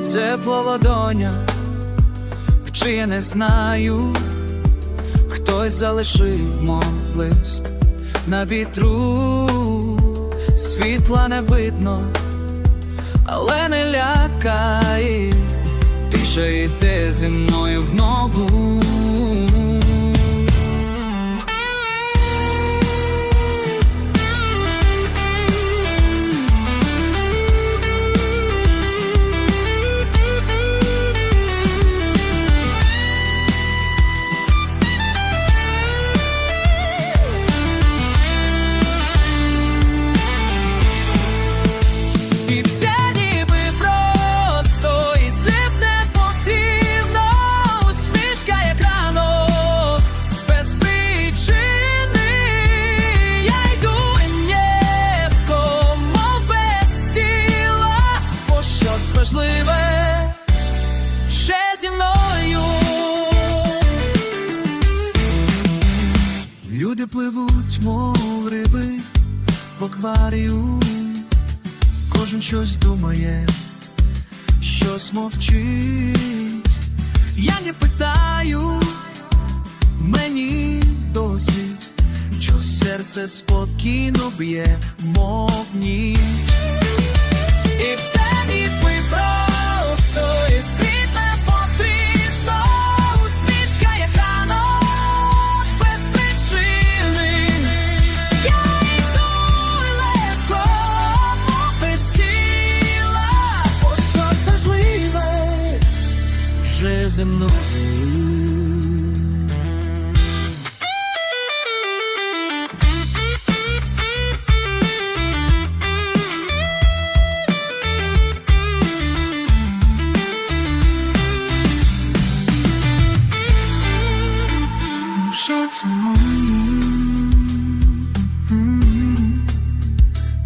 тепло ладоня, чи я не знаю, хтось залишив, мов лист на вітру, світла не видно, але не лякає, тиша йде зі мною в ногу. Важливе ще зі мною. Люди пливуть, мов риби в акварію, кожен щось думає, щось мовчить. Я не питаю, Мені досить, що серце спокійно б'є, мов ніч. Вже зі мною. Що це М,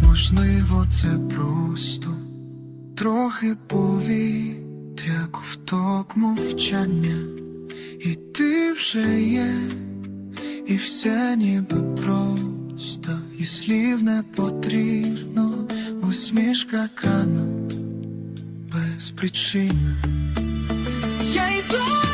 Можливо, це просто трохи повітря, ковток мовчання, і ти вже є, і все ніби просто, і слів не потрібно, усмішка крану без причини. Я йду